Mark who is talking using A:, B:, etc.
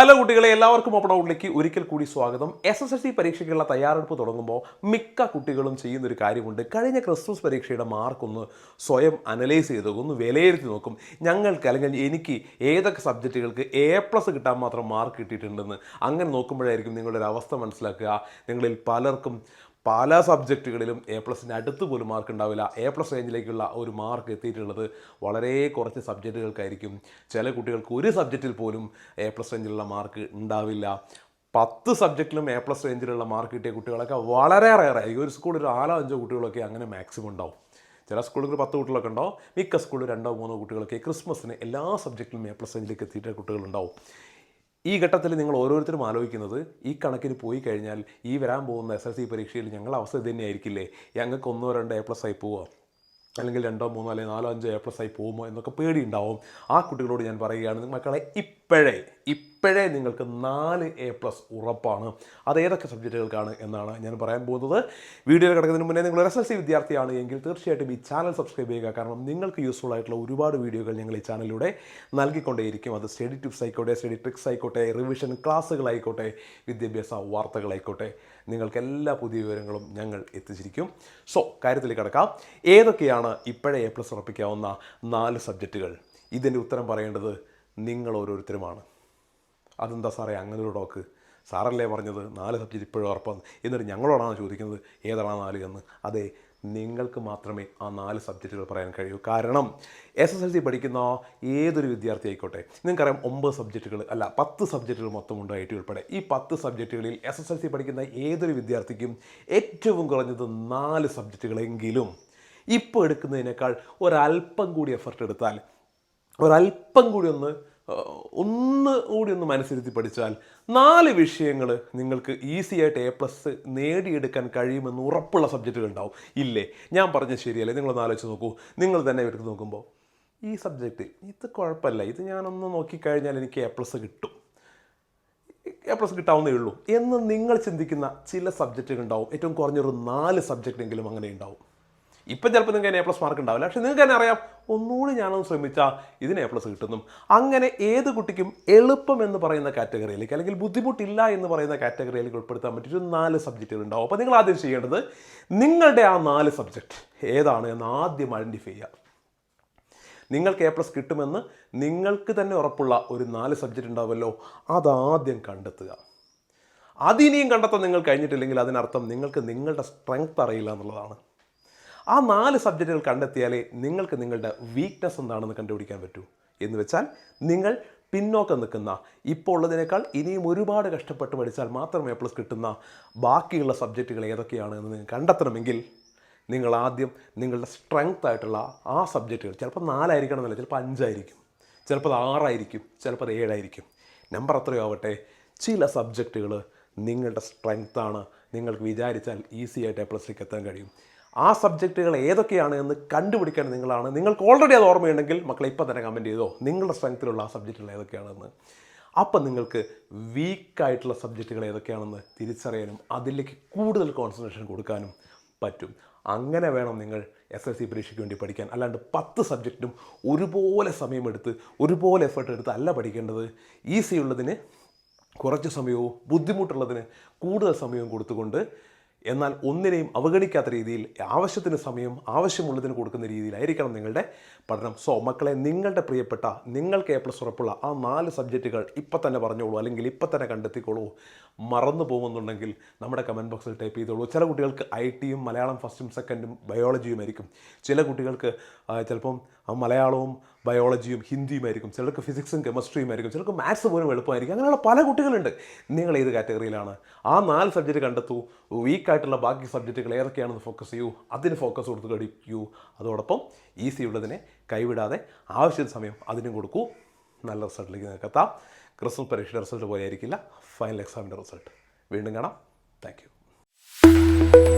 A: Hello കുട്ടികളെ എല്ലാവർക്കും open ഔട്ടിലേക്ക് ഒരിക്കൽ കൂടി സ്വാഗതം. എസ് എസ് എൽ സി പരീക്ഷയ്ക്കുള്ള തയ്യാറെടുപ്പ് തുടങ്ങുമ്പോൾ മിക്ക കുട്ടികളും ചെയ്യുന്ന ഒരു കാര്യമുണ്ട്. കഴിഞ്ഞ ക്രിസ്മസ് പരീക്ഷയുടെ മാർക്ക് ഒന്ന് സ്വയം അനലൈസ് ചെയ്ത് ഒന്ന് വിലയിരുത്തി നോക്കും. ഞങ്ങൾക്ക് അല്ലെങ്കിൽ എനിക്ക് ഏതൊക്കെ സബ്ജക്റ്റുകൾക്ക് എ പ്ലസ് കിട്ടാൻ മാത്രം മാർക്ക് കിട്ടിയിട്ടുണ്ടെന്ന് അങ്ങനെ നോക്കുമ്പോഴായിരിക്കും നിങ്ങളുടെ ഒരു അവസ്ഥ മനസ്സിലാക്കുക. നിങ്ങളിൽ പലർക്കും പല സബ്ജക്റ്റുകളിലും എ പ്ലസിന്റെ അടുത്ത് പോലും മാർക്ക് ഉണ്ടാവില്ല. എ പ്ലസ് റേഞ്ചിലേക്കുള്ള ഒരു മാർക്ക് എത്തിയിട്ടുള്ളത് വളരെ കുറച്ച് സബ്ജക്റ്റുകൾക്കായിരിക്കും. ചില കുട്ടികൾക്ക് ഒരു സബ്ജക്റ്റിൽ പോലും എ പ്ലസ് റേഞ്ചിലുള്ള മാർക്ക് ഉണ്ടാവില്ല. പത്ത് സബ്ജക്റ്റിലും എ പ്ലസ് റേഞ്ചിലുള്ള മാർക്ക് കിട്ടിയ കുട്ടികളൊക്കെ വളരെ റയറായിരിക്കും ഒരു സ്കൂളിൽ ഒരു ആലോ അഞ്ചോ കുട്ടികളൊക്കെ അങ്ങനെ മാക്സിമം ഉണ്ടാവും. ചില സ്കൂളുകൾ പത്ത് കുട്ടികളൊക്കെ ഉണ്ടാവും. മിക്ക സ്കൂളിൽ രണ്ടോ മൂന്നോ കുട്ടികളൊക്കെ ക്രിസ്മസിന് എല്ലാ സബ്ജക്റ്റിലും എ പ്ലസ് റേഞ്ചിലേക്ക് എത്തിയിട്ട് കുട്ടികളുണ്ടാവും. ഈ ഘട്ടത്തിൽ നിങ്ങൾ ഓരോരുത്തരും ആലോചിക്കുന്നത് ഈ കണക്കിന് പോയി കഴിഞ്ഞാൽ ഈ വരാൻ പോകുന്ന എസ് എൽ സി പരീക്ഷയിൽ ഞങ്ങളുടെ അവസ്ഥ ഇതുതന്നെയായിരിക്കില്ലേ? ഞങ്ങൾക്ക് ഒന്നോ രണ്ടോ എ പ്ലസ് ആയി പോവുക അല്ലെങ്കിൽ രണ്ടോ മൂന്നോ അല്ലെങ്കിൽ നാലോ അഞ്ചോ എ പ്ലസ് ആയി പോകുമോ എന്നൊക്കെ പേടിയുണ്ടാവും. ആ കുട്ടികളോട് ഞാൻ പറയുകയാണ് മക്കളെ ഇപ്പോഴേ ഇപ്പോഴേ നിങ്ങൾക്ക് നാല് എ പ്ലസ് ഉറപ്പാണ്. അത് ഏതൊക്കെ സബ്ജക്റ്റുകൾക്കാണ് എന്നാണ് ഞാൻ പറയാൻ പോകുന്നത്. വീഡിയോ കിടക്കുന്നതിന് മുന്നേ നിങ്ങൾ എസ് എൽ സി വിദ്യാർത്ഥിയാണ് എങ്കിൽ തീർച്ചയായിട്ടും ഈ ചാനൽ സബ്സ്ക്രൈബ് ചെയ്യുക. കാരണം നിങ്ങൾക്ക് യൂസ്ഫുൾ ആയിട്ടുള്ള ഒരുപാട് വീഡിയോകൾ ഞങ്ങൾ ഈ ചാനലിലൂടെ നൽകിക്കൊണ്ടേയിരിക്കും. അത് സ്റ്റഡി ടിപ്സ് ആയിക്കോട്ടെ സ്റ്റഡി ട്രിക്സ് ആയിക്കോട്ടെ റിവിഷൻ ക്ലാസ്സുകളായിക്കോട്ടെ വിദ്യാഭ്യാസ വാർത്തകളായിക്കോട്ടെ നിങ്ങൾക്ക് എല്ലാ പുതിയ വിവരങ്ങളും ഞങ്ങൾ എത്തിച്ചിരിക്കും. സോ കാര്യത്തിൽ കിടക്കാം. ഏതൊക്കെയാണ് ഇപ്പോഴേ എ പ്ലസ് ഉറപ്പിക്കാവുന്ന നാല് സബ്ജക്റ്റുകൾ? ഇതിന്റെ ഉത്തരം പറയേണ്ടത് നിങ്ങൾ ഓരോരുത്തരുമാണ് അതെന്താ സാറേ? അങ്ങനെ ഒരു ഡോക്ക് സാറല്ലേ പറഞ്ഞത്? നാല് സബ്ജക്റ്റ് ഇപ്പോഴും ഉറപ്പാണ് എന്നിട്ട് ഞങ്ങളോടാണ് ചോദിക്കുന്നത്? ഏതാണ് നാല് എന്ന്? അതെ നിങ്ങൾക്ക് മാത്രമേ ആ നാല് സബ്ജക്റ്റുകൾ പറയാൻ കഴിയൂ. കാരണം എസ് എസ് എൽ സി പഠിക്കുന്ന ഏതൊരു വിദ്യാർത്ഥി ആയിക്കോട്ടെ നിങ്ങൾക്കറിയാം ഒമ്പത് സബ്ജക്റ്റുകൾ അല്ല പത്ത് സബ്ജക്റ്റുകൾ മൊത്തമുണ്ട് ഐ ടി ഉൾപ്പെടെ. ഈ പത്ത് സബ്ജക്റ്റുകളിൽ എസ് എസ് എൽ സി പഠിക്കുന്ന ഏതൊരു വിദ്യാർത്ഥിക്കും ഏറ്റവും കുറഞ്ഞത് നാല് സബ്ജക്റ്റുകളെങ്കിലും ഇപ്പോൾ എടുക്കുന്നതിനേക്കാൾ ഒരല്പം കൂടി എഫർട്ട് എടുത്താൽ ഒരല്പം കൂടി ഒന്ന് ഒന്ന് കൂടി ഒന്ന് മനസ്സിരുത്തി പഠിച്ചാൽ നാല് വിഷയങ്ങൾ നിങ്ങൾക്ക് ഈസി ആയിട്ട് എ പ്ലസ് നേടിയെടുക്കാൻ കഴിയുമെന്ന് ഉറപ്പുള്ള സബ്ജക്റ്റുകൾ ഉണ്ടാവും ഇല്ലേ? ഞാൻ പറഞ്ഞത് ശരിയല്ലേ? നിങ്ങളൊന്ന് ആലോചിച്ച് നോക്കൂ. നിങ്ങൾ തന്നെ എടുത്ത് നോക്കുമ്പോൾ ഈ സബ്ജക്റ്റ് ഇത് കുഴപ്പമില്ല. ഇത് ഞാനൊന്ന് നോക്കിക്കഴിഞ്ഞാൽ എനിക്ക് എ പ്ലസ് കിട്ടും. എ പ്ലസ് കിട്ടാവുന്നേ ഉള്ളൂ. എന്ന് നിങ്ങൾ ചിന്തിക്കുന്ന ചില സബ്ജക്റ്റുകൾ ഉണ്ടാവും ഏറ്റവും കുറഞ്ഞൊരു നാല് സബ്ജക്റ്റെങ്കിലും അങ്ങനെ ഉണ്ടാവും ഇപ്പം ചിലപ്പോൾ നിങ്ങൾക്ക് എ പ്ലസ് മാർക്ക് ഉണ്ടാവില്ല. പക്ഷെ നിങ്ങൾക്ക് തന്നെ അറിയാം ഒന്നുകൂടി ഞാനൊന്ന് ശ്രമിച്ചാൽ ഇതിന് എ പ്ലസ് കിട്ടുന്നു. അങ്ങനെ ഏത് കുട്ടിക്കും എളുപ്പം എന്ന് പറയുന്ന കാറ്റഗറിയിലേക്ക് അല്ലെങ്കിൽ ബുദ്ധിമുട്ടില്ല എന്ന് പറയുന്ന കാറ്റഗറിയിലേക്ക് ഉൾപ്പെടുത്താൻ പറ്റിയൊരു നാല് സബ്ജക്റ്റുകൾ ഉണ്ടാവും. അപ്പോൾ നിങ്ങൾ ആദ്യം ചെയ്യേണ്ടത് നിങ്ങളുടെ ആ നാല് സബ്ജക്റ്റ് ഏതാണ് എന്ന് ആദ്യം ഐഡന്റിഫൈ ചെയ്യുക. നിങ്ങൾക്ക് എ പ്ലസ് കിട്ടുമെന്ന് നിങ്ങൾക്ക് തന്നെ ഉറപ്പുള്ള ഒരു നാല് സബ്ജക്റ്റ് ഉണ്ടാവുമല്ലോ. അതാദ്യം കണ്ടെത്തുക. അതിനെയും കണ്ടെത്താൻ നിങ്ങൾ കഴിഞ്ഞിട്ടില്ലെങ്കിൽ അതിനർത്ഥം നിങ്ങൾക്ക് നിങ്ങളുടെ സ്ട്രെങ്ത് അറിയില്ല എന്നുള്ളതാണ്. ആ നാല് സബ്ജക്റ്റുകൾ കണ്ടെത്തിയാലേ നിങ്ങൾക്ക് നിങ്ങളുടെ വീക്ക്നെസ് എന്താണെന്ന് കണ്ടുപിടിക്കാൻ പറ്റൂ. എന്ന് വെച്ചാൽ നിങ്ങൾ പിന്നോക്കം നിൽക്കുന്ന ഇപ്പോൾ ഉള്ളതിനേക്കാൾ ഇനിയും ഒരുപാട് കഷ്ടപ്പെട്ട് പഠിച്ചാൽ മാത്രമേ പ്ലസ് കിട്ടുന്ന ബാക്കിയുള്ള സബ്ജക്റ്റുകൾ ഏതൊക്കെയാണ് എന്ന് നിങ്ങൾ കണ്ടെത്തണമെങ്കിൽ നിങ്ങൾ ആദ്യം നിങ്ങളുടെ സ്ട്രെങ്ത് ആയിട്ടുള്ള ആ സബ്ജക്റ്റുകൾ ചിലപ്പോൾ നാലായിരിക്കണം എന്നല്ല ചിലപ്പോൾ അഞ്ചായിരിക്കും ചിലപ്പോൾ അത് ആറായിരിക്കും ചിലപ്പോൾ അത് ഏഴായിരിക്കും. നമ്പർ എത്രയോ ആവട്ടെ ചില സബ്ജക്റ്റുകൾ നിങ്ങളുടെ സ്ട്രെങ്ത്താണ് നിങ്ങൾക്ക് വിചാരിച്ചാൽ ഈസി ആയിട്ട് എ പ്ലസിലേക്ക് എത്താൻ കഴിയും. ആ സബ്ജക്റ്റുകൾ ഏതൊക്കെയാണ് എന്ന് കണ്ടുപിടിക്കാൻ നിങ്ങളാണ്. നിങ്ങൾക്ക് ഓൾറെഡി അത് ഓർമ്മയുണ്ടെങ്കിൽ മക്കളെ ഇപ്പോൾ തന്നെ കമന്റ് ചെയ്തോ. നിങ്ങളുടെ സ്ട്രെങ്ത്തിലുള്ള ആ സബ്ജക്റ്റുകൾ ഏതൊക്കെയാണെന്ന്. അപ്പം നിങ്ങൾക്ക് വീക്കായിട്ടുള്ള സബ്ജക്റ്റുകൾ ഏതൊക്കെയാണെന്ന് തിരിച്ചറിയാനും അതിലേക്ക് കൂടുതൽ കോൺസെൻട്രേഷൻ കൊടുക്കാനും പറ്റും. അങ്ങനെ വേണം നിങ്ങൾ എസ് എസ് സി പരീക്ഷയ്ക്ക് വേണ്ടി പഠിക്കാൻ. അല്ലാണ്ട് പത്ത് സബ്ജക്റ്റും ഒരുപോലെ സമയമെടുത്ത് ഒരുപോലെ എഫേർട്ട് എടുത്ത് അല്ല പഠിക്കേണ്ടത്. ഈസി ഉള്ളതിന് കുറച്ച് സമയവും ബുദ്ധിമുട്ടുള്ളതിന് കൂടുതൽ സമയവും കൊടുത്തുകൊണ്ട് എന്നാൽ ഒന്നിനെയും അവഗണിക്കാത്ത രീതിയിൽ ആവശ്യത്തിന് സമയം ആവശ്യമുള്ളതിന് കൊടുക്കുന്ന രീതിയിലായിരിക്കണം നിങ്ങളുടെ പഠനം. സോ മക്കളെ നിങ്ങളുടെ പ്രിയപ്പെട്ട നിങ്ങൾക്ക് എ പ്ലസ് ഉറപ്പുള്ള ആ നാല് സബ്ജക്റ്റുകൾ ഇപ്പം തന്നെ പറഞ്ഞോളൂ അല്ലെങ്കിൽ ഇപ്പം തന്നെ കണ്ടെത്തിക്കോളൂ. മറന്നു പോകുന്നുണ്ടെങ്കിൽ നമ്മുടെ കമന്റ് ബോക്സിൽ ടൈപ്പ് ചെയ്തോളൂ. ചില കുട്ടികൾക്ക് ഐ ടിയും മലയാളം ഫസ്റ്റും സെക്കൻഡും ബയോളജിയും ആയിരിക്കും. ചില കുട്ടികൾക്ക് ചിലപ്പം മലയാളവും ബയോളജിയും ഹിന്ദിയുമായിരിക്കും ചിലർക്ക് ഫിസിക്സും കെമിസ്ട്രിയുമായിരിക്കും ചിലർക്ക് മാത്സ് പോലും എളുപ്പമായിരിക്കും. അങ്ങനെയുള്ള പല കുട്ടികളുണ്ട്. നിങ്ങൾ ഏത് കാറ്റഗറിയിലാണ്? ആ നാല് സബ്ജക്റ്റ് കണ്ടെത്തൂ. വീക്കായിട്ടുള്ള ബാക്കി സബ്ജക്റ്റുകൾ ഏതൊക്കെയാണെന്ന് ഫോക്കസ് ചെയ്യൂ. അതിന് ഫോക്കസ് കൊടുത്ത് പഠിക്കൂ അതോടൊപ്പം ഈസി ഉള്ളതിനെ കൈവിടാതെ ആവശ്യത്തിന് സമയം അതിനും കൊടുക്കൂ. നല്ല റിസൾട്ടിലേക്ക് നിങ്ങൾക്ക് ക്രിസ്മസ് പരീക്ഷയുടെ റിസൾട്ട് പോലെ ആയിരിക്കില്ല ഫൈനൽ എക്സാമിന്റെ റിസൾട്ട് വീണ്ടും കാണാം. താങ്ക്